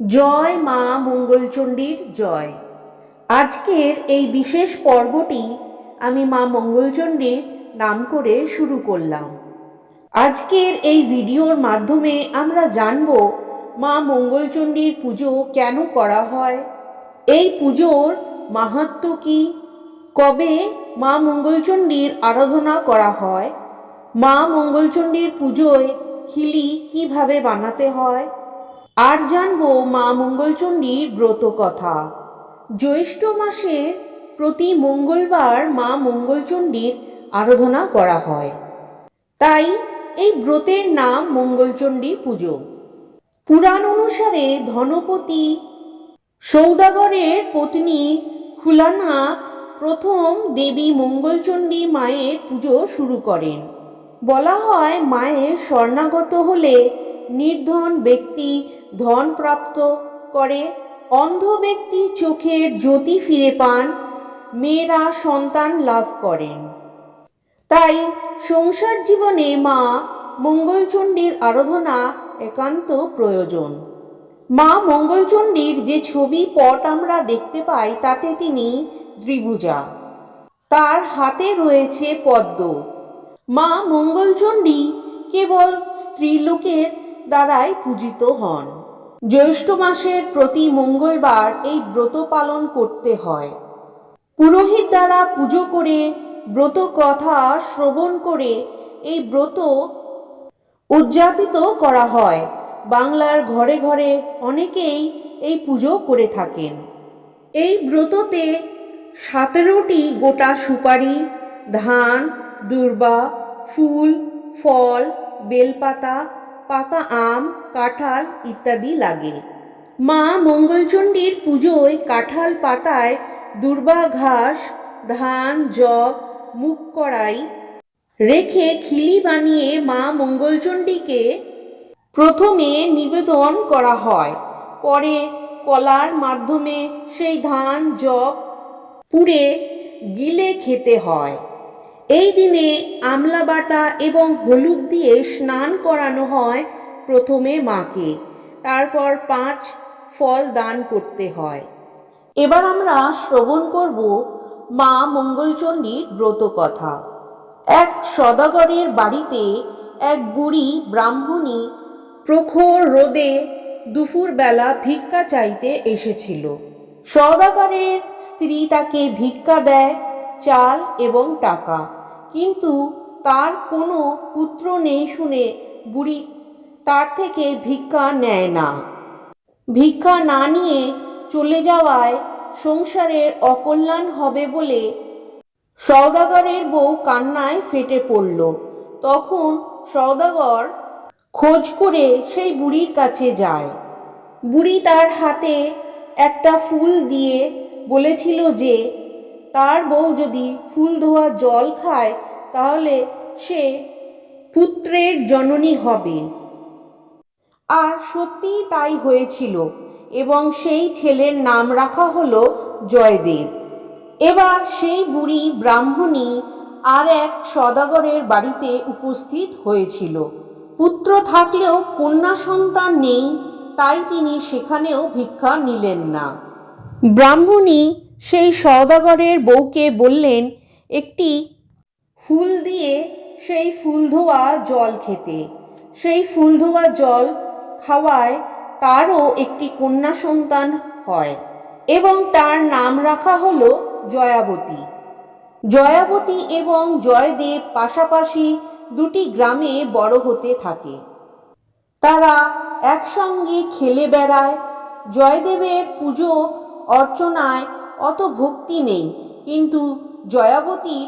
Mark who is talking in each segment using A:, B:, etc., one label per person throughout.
A: জয় মা মঙ্গলচণ্ডীর জয়। আজকের এই বিশেষ পর্বটি আমি মা মঙ্গলচণ্ডীর নাম করে শুরু করলাম। আজকের এই ভিডিওর মাধ্যমে আমরা জানব মা মঙ্গলচণ্ডীর পুজো কেন করা হয়, এই পুজোর মাহাত্ম্য কী, কবে মা মঙ্গলচণ্ডীর আরাধনা করা হয়, মা মঙ্গলচণ্ডীর পুজোয় খিলি কীভাবে বানাতে হয় আর জানব মা মঙ্গলচণ্ডীর ব্রত কথা। জ্যৈষ্ঠ মাসের প্রতি মঙ্গলবার মা মঙ্গলচণ্ডীর আরাধনা করা হয়। তাই এই ব্রতের নাম মঙ্গলচণ্ডী পুজো। পুরাণ অনুসারে ধনপতি সৌদাগরের পত্নী খুলানা প্রথম দেবী মঙ্গলচণ্ডী মায়ের পুজো শুরু করেন। বলা হয় মায়ের স্বর্ণাগত হলে নির্ধন ব্যক্তি ধন প্রাপ্ত করে, অন্ধ ব্যক্তি চোখের জ্যোতি ফিরে পান, মেয়েরা সন্তান লাভ করেন। তাই সংসার জীবনে মা মঙ্গলচণ্ডীর আরাধনা একান্ত প্রয়োজন। মা মঙ্গলচণ্ডীর যে ছবি পট আমরা দেখতে পাই, তাতে তিনি ত্রিভুজা। তার হাতে রয়েছে পদ্ম। মা মঙ্গলচণ্ডী কেবল স্ত্রীলোকের দ্বারাই পূজিত হন। জ্যৈষ্ঠ মাসের প্রতি মঙ্গলবার এই ব্রত পালন করতে হয়। পুরোহিত দ্বারা পুজো করে ব্রত কথা শ্রবণ করে এই ব্রত উদযাপিত করা হয়। বাংলার ঘরে ঘরে অনেকেই এই পুজো করে থাকেন। এই ব্রততে সতেরোটি গোটা সুপারি, ধান, দুর্বা, ফুল, ফল, বেলপাতা পাকা আম, কাঁঠাল ইত্যাদি লাগে। মা মঙ্গলচণ্ডীর পুজোয় কাঁঠাল পাতায় দুর্বা ঘাস, ধান জব মুখ কড়াই রেখে খিলি বানিয়ে মা মঙ্গলচণ্ডীকে প্রথমে নিবেদন করা হয়। পরে কলার মাধ্যমে সেই ধান জব পুড়ে গিলে খেতে হয়। এই দিনে আমলা বাটা এবং হলুদ দিয়ে স্নান করানো হয় প্রথমে মাকে, তারপর পাঁচ ফল দান করতে হয়। এবার আমরা শ্রবণ করব মা মঙ্গলচণ্ডীর ব্রত কথা। এক সদাগরের বাড়িতে এক বুড়ি ব্রাহ্মণী প্রখর রোদে দুপুরবেলা ভিক্ষা চাইতে এসেছিল। সদাগরের স্ত্রী তাকে ভিক্ষা দেয়, চাল এবং টাকা। কিন্তু তার কোনো পুত্র নেই শুনে বুড়ি তার থেকে ভিক্ষা নেয় না। ভিক্ষা না নিয়ে চলে যাওয়ায় সংসারের অকল্যাণ হবে বলে সওদাগরের বউ কান্নায় ফেটে পড়ল। তখন সওদাগর খোঁজ করে সেই বুড়ির কাছে যায়। বুড়ি তার হাতে একটা ফুল দিয়ে বলেছিল যে, তার বউ যদি ফুল ধোয়া জল খায় তাহলে সে পুত্রের জননী হবে। আর সত্যিই তাই হয়েছিল এবং সেই ছেলের নাম রাখা হলো জয়দেব। এবার সেই বুড়ি ব্রাহ্মণী আর এক সদাগরের বাড়িতে উপস্থিত হয়েছিল। পুত্র থাকলেও কন্যা সন্তান নেই, তাই তিনি সেখানেও ভিক্ষা নিলেন না। ব্রাহ্মণী সেই সদাগরের বউকে বললেন, একটি ফুল দিয়ে সেই ফুল ধোয়া জল খেতে। সেই ফুল ধোয়া জল খাওয়ায় তারও একটি কন্যা সন্তান হয় এবং তার নাম রাখা হলো জয়াবতী। জয়াবতী এবং জয়দেব পাশাপাশি দুটি গ্রামে বড় হতে থাকে। তারা একসঙ্গে খেলে বেড়ায়। জয়দেবের পুজো, অর্চনায় অত ভক্তি নেই, কিন্তু জয়াবতীর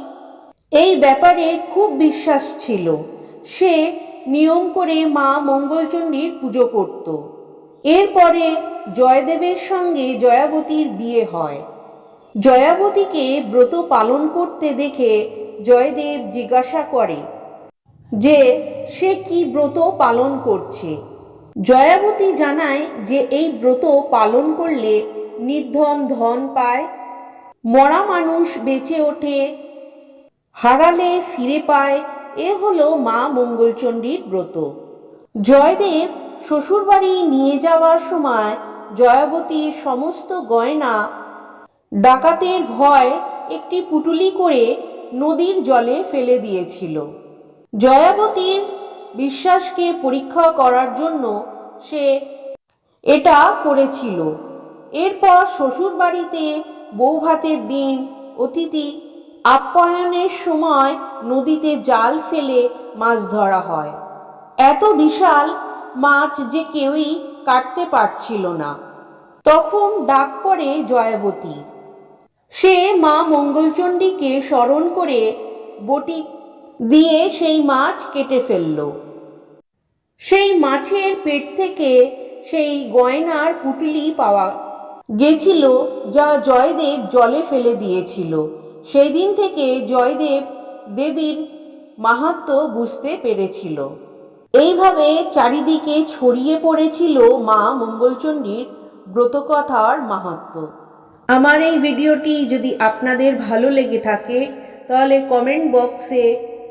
A: এই ব্যাপারে খুব বিশ্বাস ছিল। সে নিয়ম করে মা মঙ্গলচণ্ডীর পুজো করত। এরপরে জয়দেবের সঙ্গে জয়াবতীর বিয়ে হয়। জয়াবতীকে ব্রত পালন করতে দেখে জয়দেব জিজ্ঞাসা করে যে, সে কি ব্রত পালন করছে? জয়াবতী জানায় যে, এই ব্রত পালন করলে নির্ধন ধন পায়। মরা মানুষ বেঁচে ওঠে হারালে ফিরে পায়, এ হলো মা মঙ্গলচণ্ডীর ব্রত। জয়দেব শ্বশুরবাড়ি নিয়ে যাওয়ার সময় জয়াবতীর সমস্ত গয়না, ডাকাতের ভয় একটি পুটুলি করে নদীর জলে ফেলে দিয়েছিল। জয়াবতীর বিশ্বাসকে পরীক্ষা করার জন্য সে এটা করেছিল। এরপর শ্বশুরবাড়িতে বৌভাতের দিন, অতিথি আপ্যায়নের সময় নদীতে জাল ফেলে মাছ ধরা হয়। এত বিশাল মাছ যে কেউই কাটতে পারছিল না। তখন ডাক পড়ে জয়াবতী। সে মা মঙ্গলচণ্ডীকে স্মরণ করে বটি দিয়ে সেই মাছ কেটে ফেলল। সেই মাছের পেট থেকে সেই গয়নার পুটলি পাওয়া গেছিল যা জয়দেব জলে ফেলে দিয়েছিল। সেই দিন থেকে জয়দেব দেবীর মাহাত্ম্য বুঝতে পেরেছিল। এইভাবে চারিদিকে ছড়িয়ে পড়েছিল মা মঙ্গলচণ্ডীর ব্রতকথার মাহাত্ম্য আমার এই ভিডিওটি যদি আপনাদের ভালো লেগে থাকে, তাহলে কমেন্ট বক্সে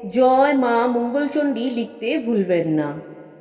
A: জয় মা মঙ্গলচণ্ডী লিখতে ভুলবেন না।